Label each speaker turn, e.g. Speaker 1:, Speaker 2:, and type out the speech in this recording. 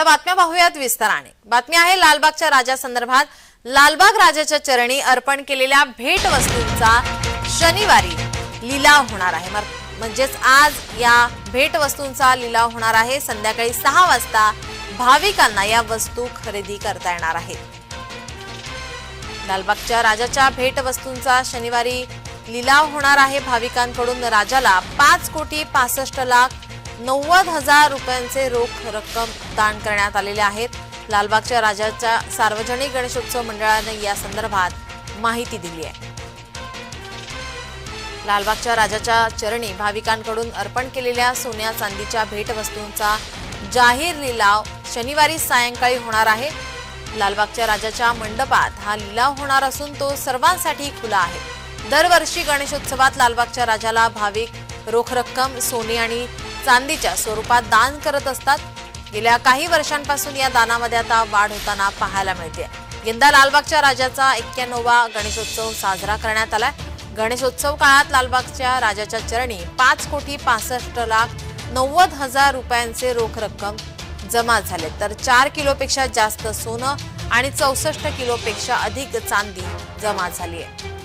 Speaker 1: आता बातम्या पाहूयात विस्ताराने. बातमी आहे लालबागच्या राजा संदर्भात लालबाग राजाच्या चरणी अर्पण केलेल्या भेट वस्तूंचा शनिवारी लिलाव होणार आहे. म्हणजेच आज या भेट वस्तूंचा लिलाव होणार आहे. संध्याकाळी सहा वाजता भाविकांना या वस्तू खरेदी करता येणार आहेत. लालबागच्या राजाच्या भेट वस्तूंचा शनिवारी लिलाव होणार आहे. भाविकांकडून राजाला पाच कोटी पासष्ट लाख नव्वद हजार रुपयांचे रोख रक्कम दान करण्यात आलेले आहेत. लालबागच्या राजाच्या सार्वजनिक गणेशोत्सव मंडळाने या संदर्भात माहिती दिली आहे. लालबागच्या राजाच्या चरणी भाविकांकडून अर्पण केलेल्या सोन्या चांदीच्या भेटवस्तूंचा जाहीर लिलाव शनिवारी सायंकाळी होणार आहे. लालबागच्या राजाच्या मंडपात हा लिलाव होणार असून तो सर्वांसाठी खुला आहे. दरवर्षी गणेशोत्सवात लालबागच्या राजाला भाविक रोख रक्कम सोने आणि चांदीच्या स्वरूपात दान करत असतात. गेल्या काही वर्षांपासून या दानामध्ये आता वाढ होताना पाहायला मिळते. यंदा लालबागच्या राजाचा एक्क्याण्णवा गणेशोत्सव साजरा करण्यात आलाय. गणेशोत्सव काळात लालबागच्या राजाच्या चरणी पाच कोटी पासष्ट लाख नव्वद हजार रुपयांचे रोख रक्कम जमा झाले. तर चार किलोपेक्षा जास्त सोनं आणि चौसष्ट किलोपेक्षा अधिक चांदी जमा झाली आहे.